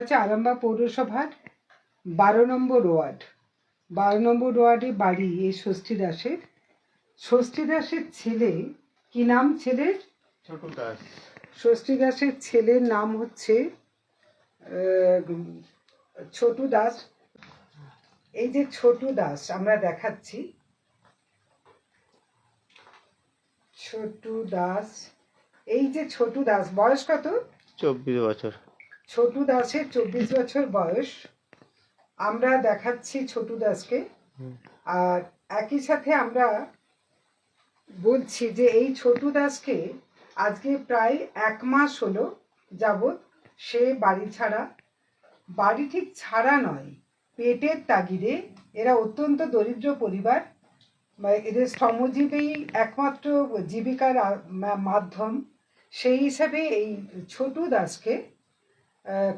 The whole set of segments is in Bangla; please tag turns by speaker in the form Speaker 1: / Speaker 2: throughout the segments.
Speaker 1: হচ্ছে আরামবাগ পৌরসভার বারো নম্বর ওয়ার্ড। বারো নম্বর ওয়ার্ডে বাড়ি এই ষষ্ঠী দাসের। ষষ্ঠী দাসের ছেলে কি নাম ছেলের? ষষ্ঠী দাসের ছেলের নাম হচ্ছে ছোটু দাস। এই যে ছোটু দাস আমরা দেখাচ্ছি। ছোটু দাস এই যে ছোটু দাস বয়স কত?
Speaker 2: চব্বিশ বছর।
Speaker 1: ছোটু দাসের চব্বিশ বছর বয়স। আমরা দেখাচ্ছি ছোটু দাসকে। আর একই সাথে আমরা বলছি যে এই ছোটু দাসকে আজকে প্রায় এক মাস হলো যাবৎ সে বাড়ি ছাড়া বাড়ি ঠিক ছাড়া নয় পেটের তাগিদে। এরা অত্যন্ত দরিদ্র পরিবার। বা এদের শ্রমজীবী একমাত্র জীবিকার মাধ্যম। সেই হিসাবে এই ছোটু দাসকে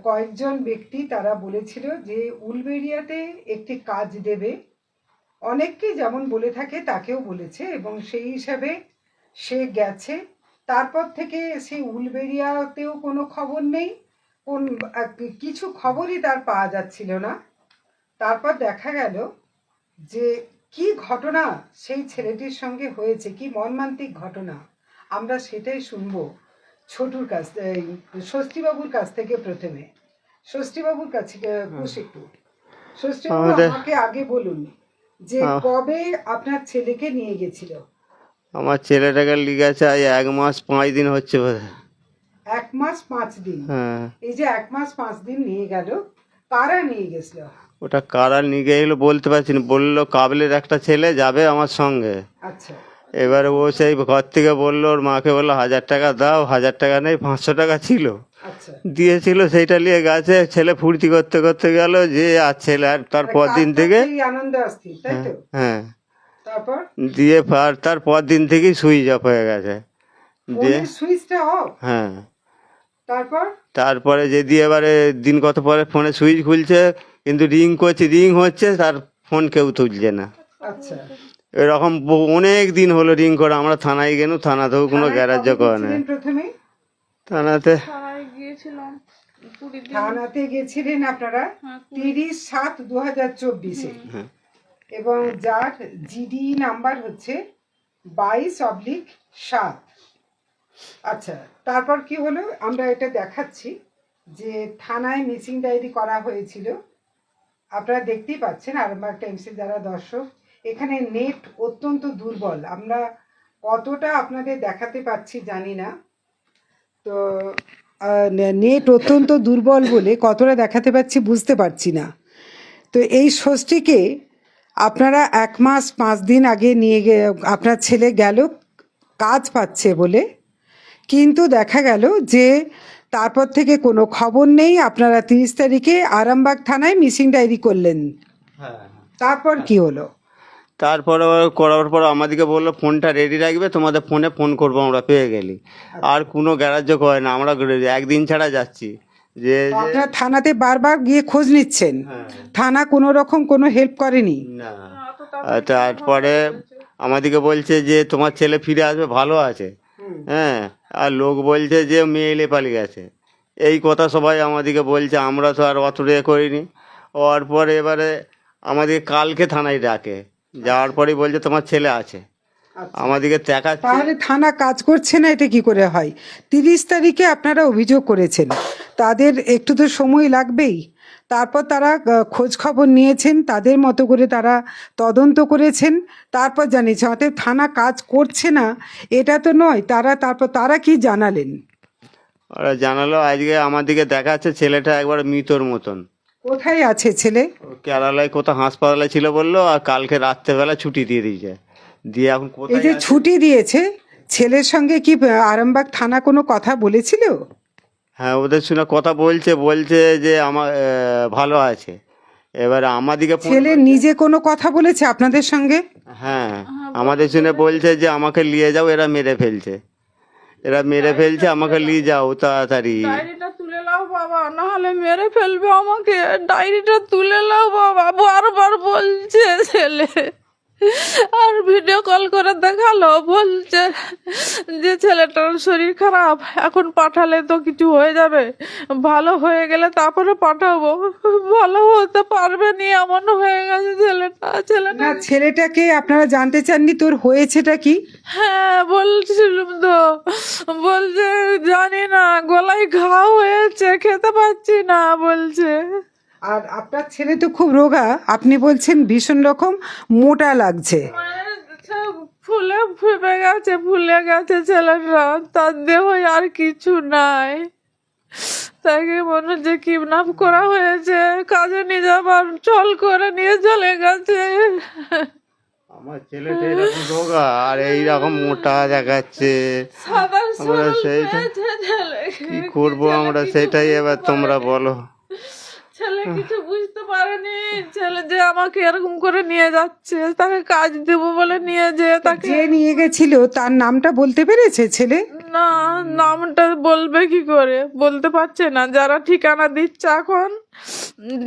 Speaker 1: কয়েকজন ব্যক্তি তারা বলেছিল যে উলবেরিয়াতে একটি কাজ দেবে। অনেককে যেমন বলে থাকে, তাকেও বলেছে এবং সেই হিসাবে সে গেছে। তারপর থেকে সেই উলবেরিয়াতেও কোনো খবর নেই। কোন কিছু খবরই তার পাওয়া যাচ্ছিল না। তারপর দেখা গেল যে কি ঘটনা সেই ছেলেটির সঙ্গে হয়েছে, কি মর্মান্তিক ঘটনা, আমরা সেটাই শুনব। ছোটুর কাছ এই ষষ্ঠীবাবুর কাছ থেকে প্রথমে। ষষ্ঠীবাবুর কাছে একটু। ষষ্ঠীবাবু আমাকে আগে বলুন যে কবে আপনার ছেলেকে নিয়ে গেছিল?
Speaker 2: আমার ছেলেটাকে লিখেছে আজ এক মাস পাঁচ দিন হচ্ছে
Speaker 1: এক মাস পাঁচ দিন?
Speaker 2: হ্যাঁ।
Speaker 1: এই যে এক মাস পাঁচ দিন নিয়ে গেল কারা নিয়ে গেছিল?
Speaker 2: ওটা কারা নিয়ে গেলো বলতে পারছি না। বলল কাবলের একটা ছেলে যাবে আমার সঙ্গে।
Speaker 1: আচ্ছা।
Speaker 2: এবারে ও সেই ঘর থেকে বলল ওর মাকে বলল হাজার টাকা দাও হাজার টাকা নেই পাঁচশো টাকা ছিল।
Speaker 1: আচ্ছা।
Speaker 2: দিয়েছিল সেইটা নিয়ে গেছে ছেলে ফুর্তি করতে করতে গেল যে আর ছেলে আর তার পর দিন থেকে হ্যাঁ দিয়ে আর তার পর দিন থেকেই সুইচ অফ হয়ে গেছে। দিয়ে
Speaker 1: ফোনের সুইচটা অফ?
Speaker 2: হ্যাঁ।
Speaker 1: তারপর?
Speaker 2: তারপরে যদি এবারে দিন কত পরে ফোনে সুইচ খুলছে কিন্তু রিং করছে রিং হচ্ছে তার ফোন কেউ তুলছে না।
Speaker 1: আচ্ছা।
Speaker 2: এরকম ব- অনেক দিন হলো রিং করে আমরা থানায় গেল থানাতেও কোনো
Speaker 1: কবে
Speaker 2: করে না
Speaker 1: প্রথমে?
Speaker 2: থানাতে
Speaker 3: থানায় গিয়েছিলাম
Speaker 1: থানাতে গেছিলেন আপনারা?
Speaker 3: হ্যাঁ,
Speaker 1: তিরিশ সাত দু হাজার চব্বিশে
Speaker 2: হ্যাঁ।
Speaker 1: এবং যার জিডি নাম্বার হচ্ছে বাইশ অবলিক সাত। আচ্ছা তারপর কি হলো? আমরা এটা দেখাচ্ছি যে থানায় মিসিং ডায়েরি করা হয়েছিল। আপনারা দেখতেই পাচ্ছেন আরামবাগ টাইমসের যারা দর্শক এখানে নেট অত্যন্ত দুর্বল। আমরা কতটা আপনাদের দেখাতে পাচ্ছি জানি না। তো নেট অত্যন্ত দুর্বল বলে কতটা দেখাতে পাচ্ছি বুঝতে পারছি না। তো এই ষষ্ঠীকে আপনারা এক মাস পাঁচ দিন আগে নিয়ে গে আপনার ছেলে গেল কাজ পাচ্ছে বলে। কিন্তু দেখা গেল যে তারপর থেকে কোনো খবর নেই। আপনারা তিরিশ তারিখে আরামবাগ থানায় মিসিং ডায়েরি করলেন। তারপর কি হলো?
Speaker 2: তারপরে করার পর আমাদেরকে বলল ফোনটা রেডি রাখবে তোমাদের ফোনে ফোন করব আমরা পেয়ে গেলি। আর কোনো গ্যারাজ্য করে না আমরা একদিন ছাড়া যাচ্ছি। যে
Speaker 1: আপনারা থানাতে বারবার গিয়ে খোঁজ নিচ্ছেন?
Speaker 2: হ্যাঁ।
Speaker 1: থানা কোনো রকম কোনো হেল্প করেনি?
Speaker 2: না। তারপরে আমাদেরকে বলছে যে তোমার ছেলে ফিরে আসবে ভালো আছে। হ্যাঁ। আর লোক বলছে যে মেয়ে এলে পালিয়ে গেছে। এই কথা সবাই আমাদেরকে বলছে আমরা তো আর অত রে করিনি। হওয়ার পরে এবারে আমাদের কালকে থানায় ডাকে। যাওয়ার পরেই বলছে তোমার ছেলে আছে।
Speaker 1: আচ্ছা।
Speaker 2: আমাদেরকে দেখাচ্ছে
Speaker 1: তাহলে থানা কাজ করছে না? এটা কি করে হয়? তিরিশ তারিখে আপনারা অভিযোগ করেছেন। তাদের একটু তো সময় লাগবেই। তারপর তারা খোঁজ খবর নিয়েছেন। তাদের মতো করে তারা তদন্ত করেছেন। তারপর জানিয়েছে অতএব থানা কাজ করছে না। এটা তো নয়। তারা তারপর তারা কি জানালেন?
Speaker 2: ওরা জানালো আজকে আমাদেরকে দেখাচ্ছে ছেলেটা একবার মৃতর মতন।
Speaker 1: কোথায় আছে ছেলে?
Speaker 2: কেরালায় কোথাও হাসপাতালে ছিল বলল আর কালকে রাত্রেবেলা ছুটি দিয়ে দিয়েছে। দিয়ে এখন
Speaker 1: এই যে
Speaker 2: আছে?
Speaker 1: ছুটি দিয়েছে ছেলের সঙ্গে কি আরামবাগ থানা কোনো কথা বলেছিল?
Speaker 2: হ্যাঁ ওদের শুনে কথা বলছে বলছে যে আমার আহ, ভালো আছে। এবার আমাদিকে ফোন
Speaker 1: ছেলে নিজে কোনো কথা বলেছে আপনাদের সঙ্গে?
Speaker 2: হ্যাঁ আমাদের শুনে বলছে যে আমাকে নিয়ে যাও এরা মেরে ফেলছে। এরা মেরে ফেলছে আমাকে নিয়ে যাও। তাড়াতাড়ি।
Speaker 3: ডায়েরিটা তুলে নাও বাবা না হলে মেরে ফেলবে আমাকে। ডায়েরিটা তুলে নাও বাবা, বারবার বলছে ছেলে। আর ভিডিও কল করে দেখাল বলছে যে ছেলেটার শরীর খারাপ এখন পাঠালে তো কিছু হয়ে যাবে। ভালো হয়ে গেলে তারপরে পাঠাবো। ভালো হতে পারবে নি এমন হয়ে গেছে ছেলেটা ছেলেটা
Speaker 1: ছেলেটাকে আপনারা জানতে চাননি তোর হয়েছেটা কি?
Speaker 3: হ্যাঁ বলছিলাম তো। বলছে জানি না গলায় ঘা হয়েছে খেতে পাচ্ছি না বলছে।
Speaker 1: আর আপনার ছেলে তো খুব রোগা। আপনি বলছেন ভীষণ রকম মোটা লাগছে।
Speaker 3: সব ফুলে ফেপে গেছে ফুলে গেছে ছেলেটা। তার দেহ আর কিছু নাই। তাকে মনে হচ্ছে কিডন্যাপ করা হয়েছে। কাজে নিয়ে যাবার চল করে নিয়ে চলে গেছে।
Speaker 2: আমার ছেলেটা এরকম রোগা আর এইরকম মোটা দেখাচ্ছে। আমরা সেইটা কি করব আমরা সেটাই এবার তোমরা বলো।
Speaker 3: ছেলে কিছু বুঝতে পারেনি। ছেলে যে আমাকে এরকম করে নিয়ে যাচ্ছে তাকে কাজ দেবো বলে নিয়ে যে তাকে
Speaker 1: যে নিয়ে গেছিল তার নামটা বলতে পেরেছে ছেলে?
Speaker 3: না নামটা বলবে কি করে? বলতে পারছে না। যারা ঠিকানা দিচ্ছে এখন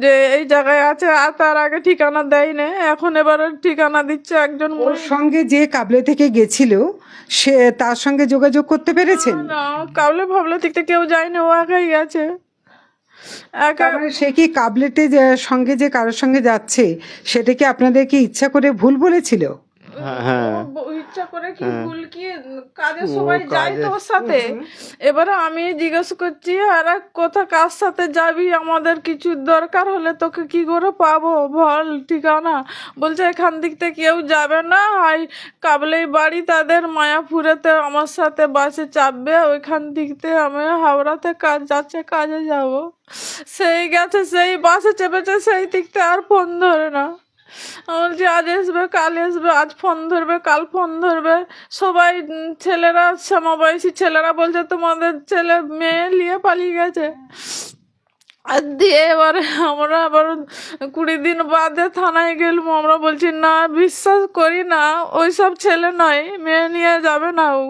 Speaker 3: যে এই জায়গায় আছে আর তার আগে ঠিকানা দেয়নি। এখন এবার ঠিকানা দিচ্ছে একজন
Speaker 1: ওর সঙ্গে যে কাবলে থেকে গেছিল সে তার সঙ্গে যোগাযোগ করতে পেরেছেন?
Speaker 3: না কাবলে ভাবলে থেকে কেউ যায়নি ও একাই গেছে।
Speaker 1: সে কি কাবলেটে সঙ্গে যে কারোর সঙ্গে যাচ্ছে, সেটা কি আপনাদেরকে ইচ্ছা করে ভুল বলেছিল?
Speaker 3: ইচ্ছা করে কি ভুল কি কাজে সবাই যায় তো
Speaker 2: কাজে-
Speaker 3: ওর সাথে। এবারে আমি জিজ্ঞেস করছি আর কথা কার সাথে যাবি? আমাদের কিছু দরকার হলে তোকে কি করে পাবো? বল ঠিকানা। বলছে এখান দিক থেকে কেউ যাবে না। আর কাবলেই বাড়ি তাদের মায়াপুরেতে আমার সাথে বাসে চাপবে। ওইখান দিক থেকে আমি হাওড়াতে কাজ যাচ্ছে কাজে যাব। সেই গেছে সেই বাসে চেপেছে সেই দিকতে আর ফোন ধরে না। বলছি আজ আসবে, কাল আসবে, আজ ফোন ধরবে, কাল ফোন ধরবে। সবাই ছেলেরা, সমবয়সী ছেলেরা বলছে, তোমাদের ছেলে মেয়ে নিয়ে পালিয়ে গেছে। দিয়ে এবারে আমরা আবার কুড়ি দিন বাদে থানায় গেলাম। আমরা বলছি না বিশ্বাস করি না ওইসব ছেলে নয় মেয়ে নিয়ে যাবে না ও।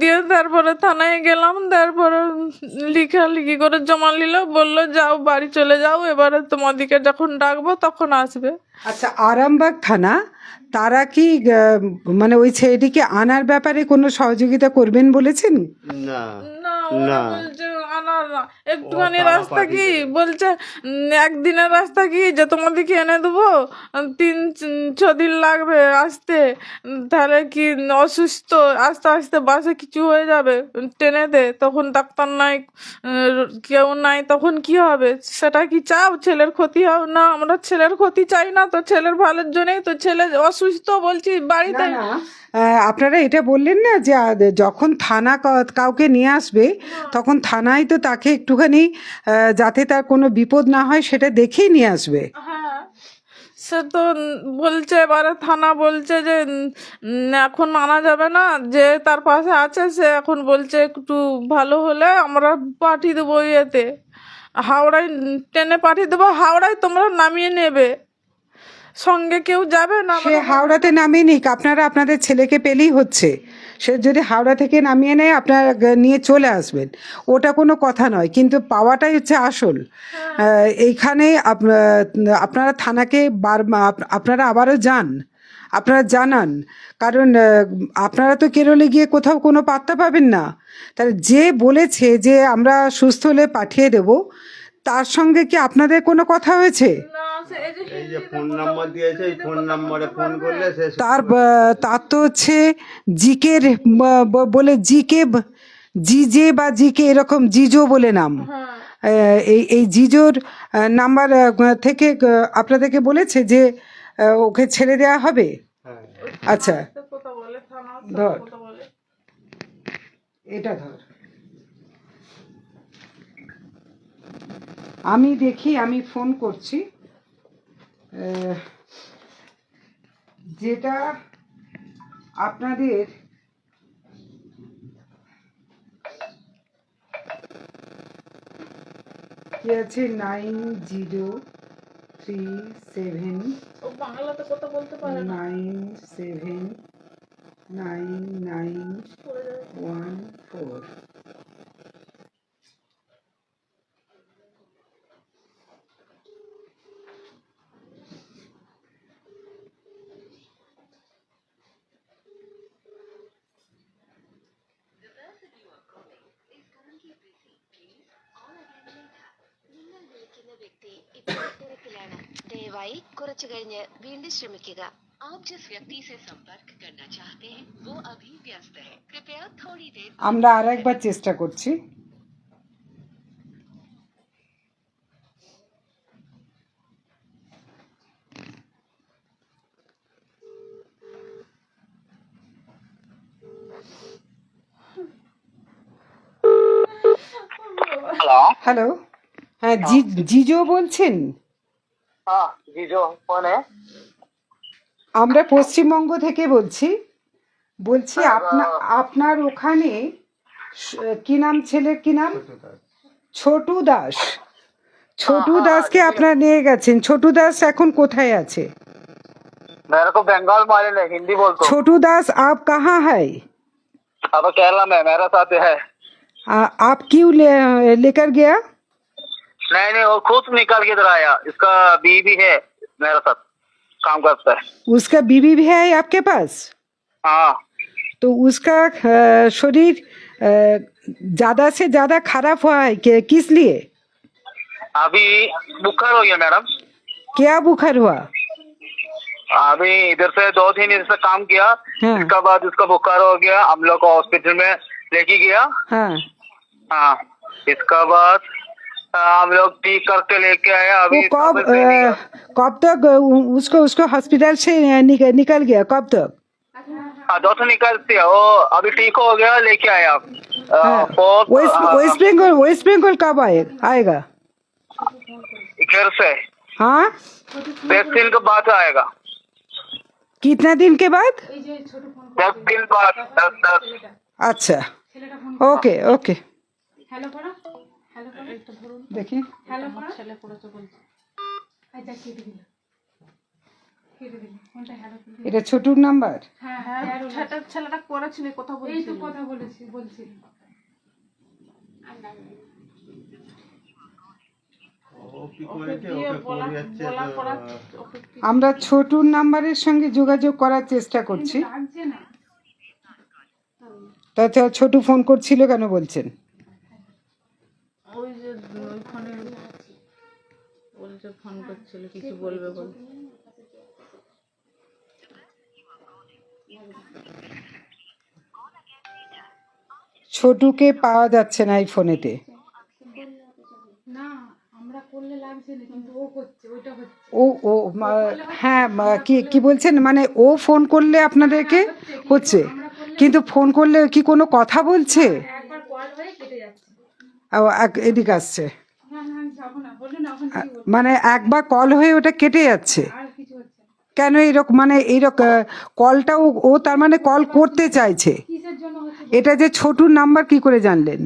Speaker 3: দিয়ে তারপরে থানায় গেলাম। তারপরে লিখা লিখি করে জমা নিল বলল যাও বাড়ি চলে যাও এবারে তোমাদিকে যখন ডাকবো তখন আসবে।
Speaker 1: আচ্ছা আরামবাগ থানা তারা কি মানে ওই ছেলেটিকে আনার ব্যাপারে কোনো সহযোগিতা করবেন বলেছেন?
Speaker 2: না।
Speaker 3: না। বলছে আনার না একটুখানি রাস্তা কি? বলছে একদিনের রাস্তা কি? যে তোমাদেরকে এনে দেবো? তিন ছ দিন লাগবে আসতে। তাহলে কি অসুস্থ? আস্তে আস্তে বাসে কিছু হয়ে যাবে। ট্রেনেতে তখন ডাক্তার নাই কেউ নাই। তখন কি হবে? সেটা কি চাও? ছেলের ক্ষতি হোক না। আমরা ছেলের ক্ষতি চাই না তো। ছেলের ভালোর জন্যই তো ছেলে অসুস্থ বলছি বাড়িতে।
Speaker 1: আপনারা এটা বললেন না যে যখন থানা কা- কাউকে নিয়ে আসবে তখন থানায় তো তাকে একটুখানি যাতে তার কোনো বিপদ না হয় সেটা দেখেই নিয়ে আসবে।
Speaker 3: হ্যাঁ। সে তো বলছে এবারে থানা বলছে যে এখন আনা যাবে না। যে তার পাশে আছে সে এখন বলছে একটু ভালো হলে আমরা পাঠিয়ে দেবো ইয়েতে। হাওড়ায় ট্রেনে পাঠিয়ে দেবো। হাওড়ায় তোমরা নামিয়ে নেবে। সঙ্গে কেউ যাবে না?
Speaker 1: সে হাওড়াতে নামিয়ে নিক। আপনারা আপনাদের ছেলেকে পেলেই হচ্ছে। সে যদি হাওড়া থেকে নামিয়ে নেয় আপনারা নিয়ে চলে আসবেন। ওটা কোনো কথা নয় কিন্তু পাওয়াটাই হচ্ছে আসল। এইখানে আপনারা থানাকে বার আপ- আপনারা আবারও যান। আপনারা জানান কারণ আপনারা তো কেরলে গিয়ে কোথাও কোনো পাত্তা পাবেন না। তাহলে যে বলেছে যে আমরা সুস্থ হলে পাঠিয়ে দেব তার সঙ্গে কি আপনাদের কোনো কথা হয়েছে?
Speaker 3: এই যে
Speaker 2: ফোন নাম্বার দিয়েছে এই ফোন নাম্বারে ফোন করলে সে
Speaker 1: তার তার তো হচ্ছে জিকের বলে জিকে জিজে বা জিকে এরকম জিজো বলে নাম।
Speaker 3: হ্যাঁ।
Speaker 1: এই এই জিজোর নাম্বার থেকে আপনাদেরকে বলেছে যে ওকে ছেড়ে দেওয়া হবে?
Speaker 2: হ্যাঁ।
Speaker 1: আচ্ছা।
Speaker 3: থানা
Speaker 1: ধর। এটা ধর। আমি দেখি আমি ফোন করছি। যেটা আপনাদের কি আছে? নাইন জিরো থ্রি সেভেন
Speaker 3: বাংলাতে কথা বলতে পারে
Speaker 1: nine seven
Speaker 3: nine nine
Speaker 1: one four.
Speaker 4: ശ്രമിക്കുകയാണ് ദയവായി കുറച്ചു കഴിഞ്ഞ് വീണ്ടും ശ്രമിക്കുക.
Speaker 1: আমরা আর একবার চেষ্টা করছি।
Speaker 5: হ্যালো
Speaker 1: হ্যালো হ্যাঁ জিজো বলছেন? আমরা পশ্চিমবঙ্গ থেকে বলছি বলছি আপনার আপনার ওখানে স- কি নাম ছেলের কি নাম ছোটু দাস ছোটু দাসকে আপনারা নিয়ে গেছেন ছোটু দাস এখন কোথায় আছে
Speaker 5: मेरे को बंगाल वाले ने हिंदी बोल तो
Speaker 1: ছোটু দাস आप कहाँ है
Speaker 5: अब केरला में मेरा साथ है
Speaker 1: आ- आप क्यों ले लेकर गया
Speaker 5: नहीं नहीं वो खुद निकल के इधर आया। इसका बीवी है मेरा साथ काम करता है।
Speaker 1: उसका बीवी भी है आपके पास?
Speaker 5: हाँ।
Speaker 1: तो उसका शरीर ज़्यादा से ज़्यादा खराब हुआ है कि- किस लिए?
Speaker 5: अभी बुखार हो गया मैडम।
Speaker 1: क्या बुखार हुआ?
Speaker 5: अभी इधर से दो तीन दिन से काम किया।
Speaker 1: हाँ।
Speaker 5: इसके बाद इसका बुखार हो गया। हम लोग को हॉस्पिटल में लेके गया।
Speaker 1: हाँ।
Speaker 5: हाँ। इसका बाद हम लोग ठीक करके लेके आए अभी
Speaker 1: कब। कब तक उसको उसको हॉस्पिटल से निकल, निकल गया कब तक?
Speaker 5: हाँ दो सौ निकलती है। वो अभी ठीक हो गया लेके आए आप।
Speaker 1: West west Bengal west Bengal कब आए आएगा?
Speaker 5: घर से।
Speaker 1: हाँ?
Speaker 5: दस दिन के बाद आएगा।
Speaker 1: कितना दिन के बाद?
Speaker 5: दस दिन बाद दस दस।
Speaker 1: अच्छा ओके ओके। দেখি। এটা ছোটুর নাম্বার?
Speaker 3: ছেলেটা করেছিল কথা বলছি
Speaker 6: কথা বলেছি বলছি।
Speaker 1: আমরা ছোটুর নাম্বারের সঙ্গে যোগাযোগ করার চেষ্টা করছি। তাতে ছোটু ফোন করছিল কেন বলছেন?
Speaker 3: বলছে ফোন করছিল কিছু বলবে বলে।
Speaker 1: ছোটুকে পাওয়া যাচ্ছে না এই ফোনেতে
Speaker 6: না আমরা করলে লাগছে না কিন্তু ও করছে ওইটা হচ্ছে।
Speaker 1: ও ও হ্যাঁ কি কি বলছেন? মানে ও ফোন করলে আপনাদেরকে হচ্ছে কিন্তু ফোন করলে কি কোনো কথা বলছে?
Speaker 6: একবার কল হয়ে
Speaker 1: এদিকে আসছে। মানে একবার কল হয়ে ওটা কেটে যাচ্ছে। কেন এইরকম মানে এইরকম কলটাও ও তার মানে কল করতে চাইছে। এটা যে ছোটুর নাম্বার কি করে জানলেন?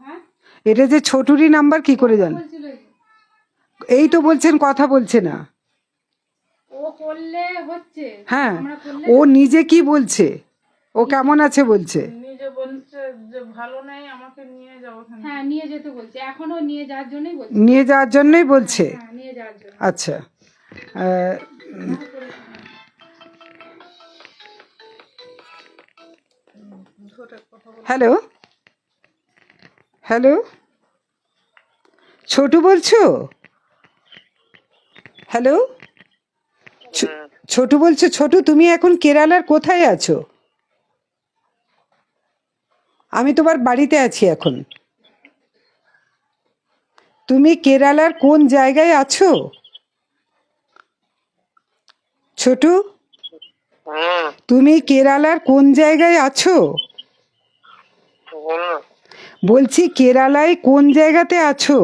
Speaker 6: হ্যাঁ?
Speaker 1: এটা যে ছোটুরই নাম্বার কি করে জানলেন?
Speaker 6: এই
Speaker 1: তো বলছেন কথা বলছে না। হ্যাঁ ও নিজে কি বলছে? ও কেমন আছে বলছে?
Speaker 3: নিজে বলছে যে ভালো নেই আমাকে নিয়ে যাও ওখানে।
Speaker 6: হ্যাঁ নিয়ে যেতে বলছে। এখনও নিয়ে যাওয়ার জন্যই বলছে।
Speaker 1: নিয়ে যাওয়ার জন্যই বলছে?
Speaker 6: হ্যাঁ নিয়ে যাওয়ার জন্য।
Speaker 1: আচ্ছা। হ্যালো? হ্যালো? ছোটু বলছো? হ্যালো? ছো- ছোটু বলছো ছোটু তুমি এখন কেরালার কোথায় আছো? আমি তোমার বাড়িতে আছি এখন। তুমি কেরালার কোন জায়গায় আছো? ছোট তুমি কেরালার কোন জায়গায় আছো? বলছি কেরালায় কোন জায়গাতে আছো?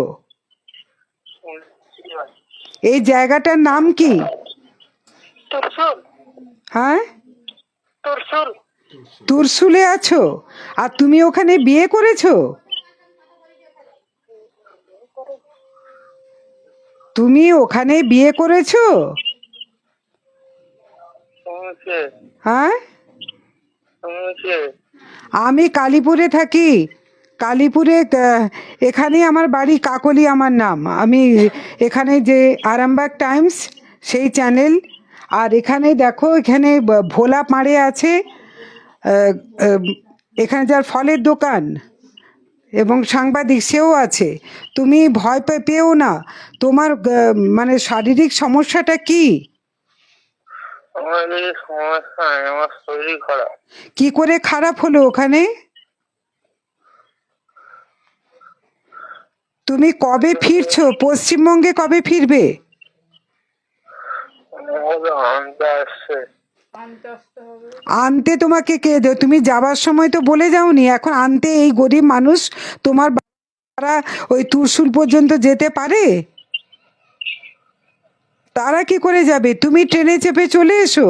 Speaker 1: এই জায়গাটার নাম কি? হ্যাঁ? তুরসুলে আছো? আর তুমি ওখানে বিয়ে করেছ? তুমি ওখানে বিয়ে করেছ? হ্যাঁ? আমি কালীপুরে থাকি। কালীপুরে এখানে আমার বাড়ি কাকলি আমার নাম। আমি এখানে যে আরামবাগ টাইমস সেই চ্যানেল। আর এখানে দেখো এখানে ভোলা পাড়ে আছে। এখানে যার ফলের দোকান এবং সাংবাদিক সেও আছে। তুমি ভয় পেও না। তোমার মানে শারীরিক সমস্যাটা কি? কি করে খারাপ হলো ওখানে? তুমি কবে ফিরছো? পশ্চিমবঙ্গে কবে ফিরবে?
Speaker 5: আনতে
Speaker 1: তোমাকে কে দেয় তুমি যাবার সময় তো বলে যাওনি এখন আনতে এই গরিব মানুষ তোমার তারা ওই তুরসুল পর্যন্ত যেতে পারে? তারা কি করে যাবে? তুমি ট্রেনে চেপে চলে এসো।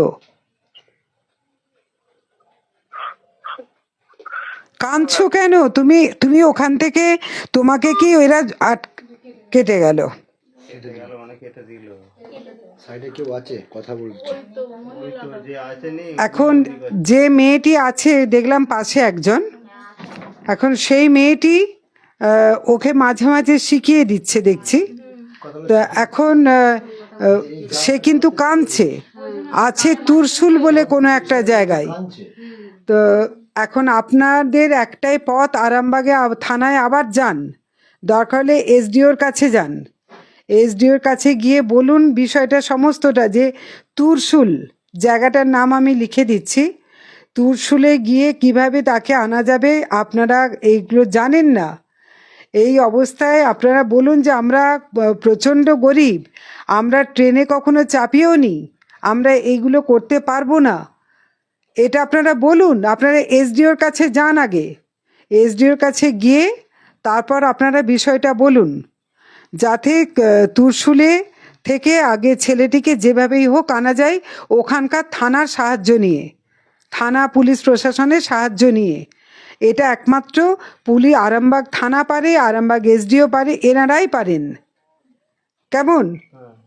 Speaker 1: কাঁদছো কেন? তুমি তুমি ওখান থেকে তোমাকে কি ওরা আট কেটে গেল?
Speaker 7: সাইডে কেউ আছে কথা বলছে
Speaker 1: এখন যে মেয়েটি আছে দেখলাম পাশে একজন। এখন সেই মেয়েটি ওকে মাঝে মাঝে শিখিয়ে দিচ্ছে দেখছি। তো এখন সে কিন্তু কাঁদছে। আছে তুরসুল বলে কোনো একটা জায়গায়। তো এখন আপনাদের একটাই পথ আরামবাগে থানায় আবার যান। দরকার হলে এসডিওর কাছে যান। এসডিওর কাছে গিয়ে বলুন বিষয়টা সমস্তটা যে তুরসুল জায়গাটার নাম আমি লিখে দিচ্ছি। তুরসুলে গিয়ে কীভাবে তাকে আনা যাবে আপনারা এইগুলো জানেন না। এই অবস্থায় আপনারা বলুন যে আমরা প্রচণ্ড গরিব, আমরা ট্রেনে কখনো চাপিয়েও নি, আমরা এইগুলো করতে পারব না। এটা আপনারা বলুন, আপনারা এসডিওর কাছে যান আগে। এসডিওর কাছে গিয়ে তারপর আপনারা বিষয়টা বলুন। যাতে তুরশুলে থেকে আগে ছেলেটিকে যেভাবেই হোক আনা যায়, ওখানকার থানার সাহায্য নিয়ে, থানা পুলিশ প্রশাসনের সাহায্য নিয়ে। এটা একমাত্র পুলি আরামবাগ থানা পারে, আরামবাগ এসডিও পারে, এনারাই পারেন। কেমন?
Speaker 3: হ্যাঁ।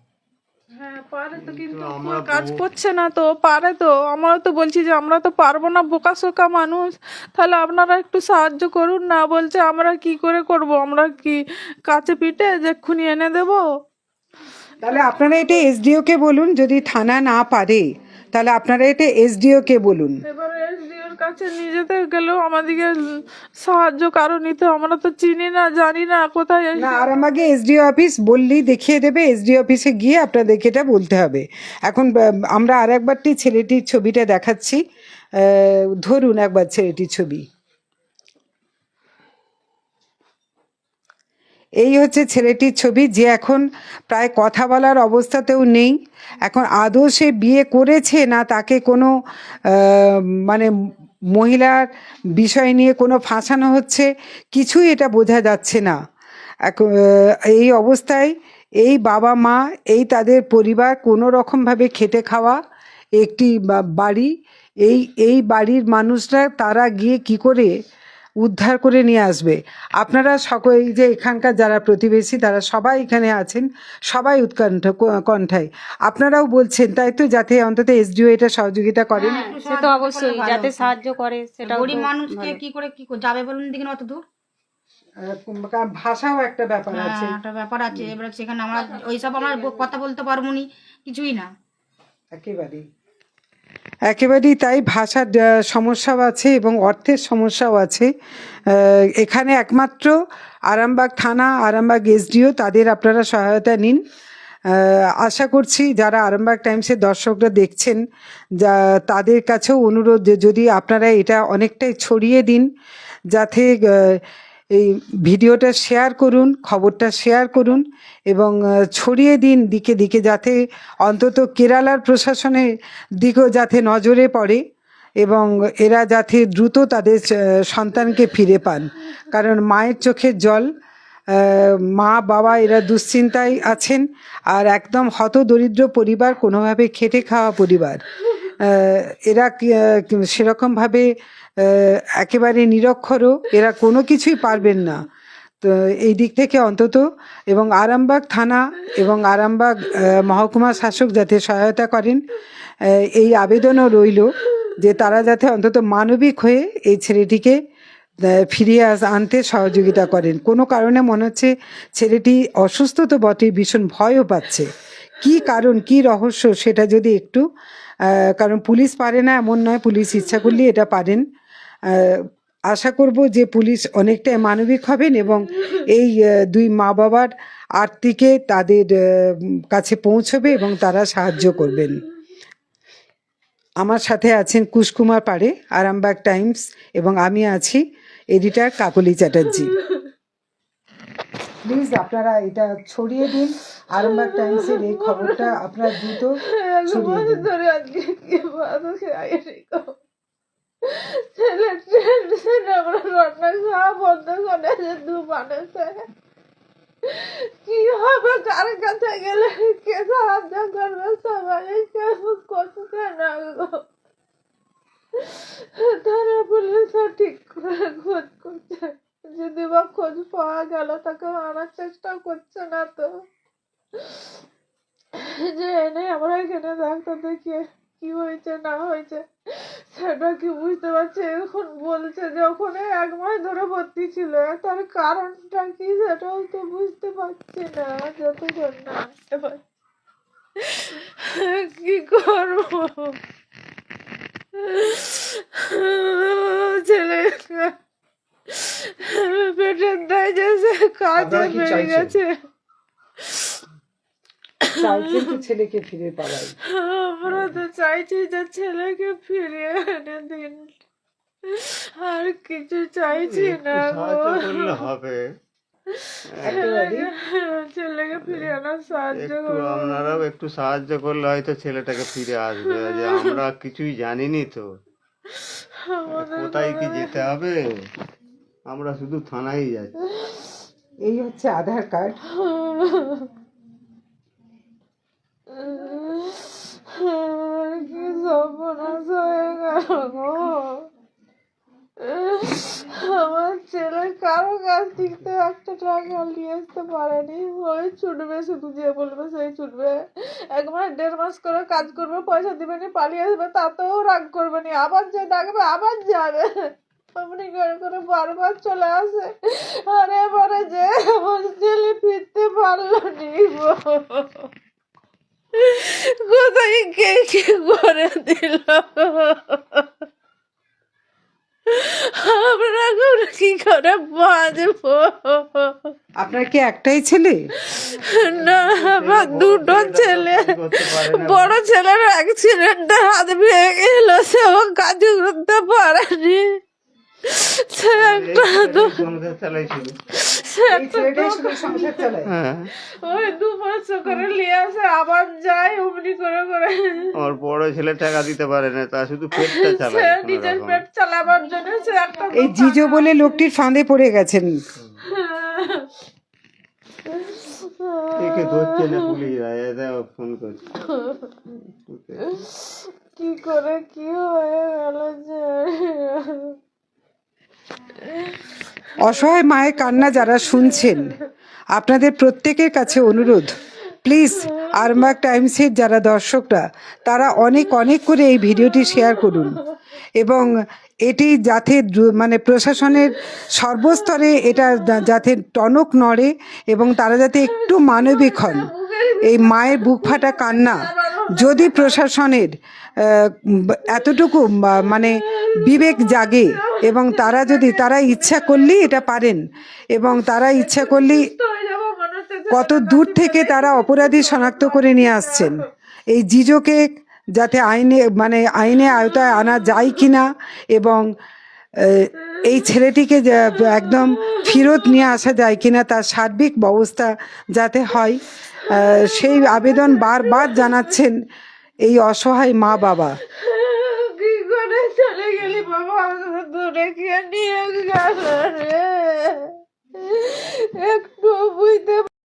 Speaker 3: পারে তো কিন্তু কাজ করছে না তো পারে তো। আমরা তো বলছি যে আমরা তো পারব না বোকা শোকা মানুষ। তাহলে আপনারা একটু সাহায্য করুন না বলছে আমরা কি করে করব? আমরা কি কাছে পিঠে যে খুনি এনে দেবো?
Speaker 1: তাহলে আপনারা এটা এসডিও কে বলুন যদি থানা না পারে তাহলে আপনারা এটা এসডিও কে বলুন।
Speaker 3: এবারে কাছে যেতে গেলেও আমাদেরকে সাহায্য কারও নিতে আমরা তো চিনি না, জানি না কোথায়
Speaker 1: না, আর আমাকে এসডিও অফিস বললেই দেখিয়ে দেবে এসডিও অফিসে গিয়ে আপনাদেরকে এটা বলতে হবে। এখন আমরা আর একবারটি ছেলেটির ছবিটা দেখাচ্ছি। ধরুন একবার ছেলেটির ছবি। এই হচ্ছে ছেলেটির ছবি, যে এখন প্রায় কথা বলার অবস্থাতেও নেই। এখন আদৌ সে বিয়ে করেছে না তাকে কোনো মানে মহিলার বিষয় নিয়ে কোনো ফাঁসানো হচ্ছে, কিছুই এটা বোঝা যাচ্ছে না। এই অবস্থায় এই বাবা মা, এই তাদের পরিবার কোনো রকমভাবে খেটে খাওয়া, একটি বাড়ি, এই এই বাড়ির মানুষরা তারা গিয়ে কি করে উদ্ধার করে নিয়ে আসবে। আপনারা সকল এই যে এখানকার যারা প্রতিবেশী তারা সবাই এখানে আছেন সবাই উৎকণ্ঠ ক- কণ্ঠায়। আপনারাও বলছেন তাই তো যাতে অন্তত এসডিও এটা সহযোগিতা করেন।
Speaker 8: সে তো অবশ্যই যাতে সাহায্য করে সেটা
Speaker 6: গরিব মানুষকে কি করে কি করে যাবে বলুন দিকে অত দূর?
Speaker 1: ভাষাও একটা ব্যাপার আছে।
Speaker 6: হ্যাঁ, একটা ব্যাপার আছে। এবার সেখানে আমরা ওইসব আমরা কথা বলতে পারব নি কিছুই না।
Speaker 1: একেবারেই। একেবারেই তাই ভাষার সমস্যাও আছে এবং অর্থের সমস্যাও আছে। এখানে একমাত্র আরামবাগ থানা, আরামবাগ এসডিও, তাদের আপনারা সহায়তা নিন। আশা করছি যারা আরামবাগ টাইমসের দর্শকরা দেখছেন, যা, তাদের কাছেও অনুরোধ যদি আপনারা এটা অনেকটাই ছড়িয়ে দিন, যাতে এই ভিডিওটা শেয়ার করুন, খবরটা শেয়ার করুন এবং ছড়িয়ে দিন দিকে দিকে যাতে অন্তত কেরালার প্রশাসনের দিকেও যাতে নজরে পড়ে এবং এরা যাতে দ্রুত তাদের সন্তানকে ফিরে পান। কারণ মায়ের চোখের জল মা, বাবা এরা দুশ্চিন্তায় আছেন আর একদম হত দরিদ্র পরিবার, কোনোভাবে খেটে খাওয়া পরিবার। এরা সেরকমভাবে একেবারে নিরক্ষরও, এরা কোনো কিছুই পারবেন না। তো এই দিক থেকে অন্তত, এবং আরামবাগ থানা এবং আরামবাগ মহকুমা শাসক যাতে সহায়তা করেন এই আবেদনও রইল যে তারা যাতে অন্তত মানবিক হয়ে এই ছেলেটিকে ফিরিয়ে আস, আনতে সহযোগিতা করেন। কোনো কারণে মনে হচ্ছে ছেলেটি অসুস্থ তো বটেই, ভীষণ ভয়ও পাচ্ছে। কি কারণ, কি রহস্য, সেটা যদি একটু কারণ পুলিশ পারে না, এমন নয়, পুলিশ ইচ্ছা করলে এটা পারেন। আশা করব যে পুলিশ অনেকটাই মানবিক হবেন এবং এই দুই মা বাবার আর্তিকে তাদের কাছে পৌঁছবে এবং তারা সাহায্য করবেন। আমার সাথে আছেন কুশকুমার পাড়ে, আরামবাগ টাইমস এবং আমি আছি এডিটার কাকলি চ্যাটার্জি। প্লিজ আপনারা এটা ছড়িয়ে দিন, আরামবাগ টাইমসের এই খবরটা আপনারা দ্রুত ছড়িয়ে দিন।
Speaker 3: আজকে কি হবে, কার কাছে গেলে কে সাহায্য করবে? সবাই কেউ করছে না গো? তারা পুলিশ ঠিক করে খোঁজ করছে। যদি বা খোঁজ পাওয়া গেল, তাকে আনার চেষ্টা করছে না তো। যে এনে আমরা এখানে ডাক্তার দেখিয়ে কি হয়েছে না হয়েছে সেটা কি বুঝতে পারছে এখন বলছে যে ওখানে এক মাস ধরে ভর্তি ছিল তার কারণটা কি সেটাও তো বুঝতে পারছি না যতক্ষণ না এবার কি করব? ছেলে পেটের দায় যে কাজে বেড়ে গেছে।
Speaker 1: চাইছেন তো ছেলেকে ফিরে পাওয়াই
Speaker 3: আমরা তো চাইছি যে ছেলেকে ফিরিয়ে এনে দিন। আর কিছু চাইছি না
Speaker 2: সাহায্য হবে।
Speaker 3: ছেলেকে ফিরিয়ে আনার সাহায্য
Speaker 2: একটু আপনারাও একটু সাহায্য করলে হয়তো ছেলেটাকে ফিরে আসবে। যে আমরা কিছুই জানিনি তো। কোথায় কি যেতে হবে? আমরা শুধু থানায় যাচ্ছি।
Speaker 1: এই হচ্ছে আধার কার্ড।
Speaker 3: কি সর্বনাশ হয়ে গো আমার ছেলে কারও কাছ থেকে একটা টাকা নিয়ে আসতে পারেনি। ওই ছুটবে শুধু যে বলবে সেই ছুটবে এক মাস দেড় মাস করে কাজ করবে, পয়সা দিবে নি, পালিয়ে আসবে, তাতেও রাগ করবে নি। আবার যে ডাকবে, আবার যাবে। অমনি করে করে বারবার চলে আসে। আর এবারে যে আমার ছেলে ফিরতে পারল নি কোথায় কে কে করে দিল? আমরা এখন কি করে বাঁচবো?
Speaker 1: আপনার কি একটাই ছেলে?
Speaker 3: না আমার দুটো ছেলে।
Speaker 2: করতে পারে না।
Speaker 3: বড় ছেলের অ্যাক্সিডেন্টে হাত ভেঙে গেল সে ও কাজ করতে পারেনি। সে একটা
Speaker 2: হ্যাঁ।
Speaker 3: ওই দু পাঁচশো করে নিয়ে আসে আবার যায় অমনি করে করে।
Speaker 2: আমার বড় ছেলে টাকা দিতে পারে না তা শুধু পেটটা চালায়
Speaker 3: নিজের পেট চালাবার জন্য সে একটা
Speaker 1: এই জিজো বলে লোকটির ফাঁদে পড়ে গেছেন।
Speaker 2: একে ধরছে না পুলিশরা ফোন করছে
Speaker 3: কি করে কি হয়ে গেল যে?
Speaker 1: অসহায় মায়ের কান্না যারা শুনছেন, আপনাদের প্রত্যেকের কাছে অনুরোধ। প্লিজ আরমাক টাইমসের যারা দর্শকরা, তারা অনেক অনেক করে এই ভিডিওটি শেয়ার করুন। এবং এটি যাতে মানে প্রশাসনের সর্বস্তরে এটা যাতে টনক নড়ে এবং তারা যাতে একটু মানবিক হন। এই মায়ের বুক ফাটা কান্না যদি প্রশাসনের এতটুকু মানে বিবেক জাগে এবং তারা যদি, তারা ইচ্ছা করলেই এটা পারেন এবং তারা ইচ্ছা করলেই কত দূর থেকে তারা অপরাধী শনাক্ত করে নিয়ে আসছেন। এই জিজোকে যাতে আইনে মানে আইনে আওতায় আনা যায় কিনা এবং এই ছেলেটিকে একদম ফেরত নিয়ে আসা যায় কিনা তার সার্বিক ব্যবস্থা যাতে হয় সেই আবেদন বারবার জানাচ্ছেন এই অসহায় মা বাবা।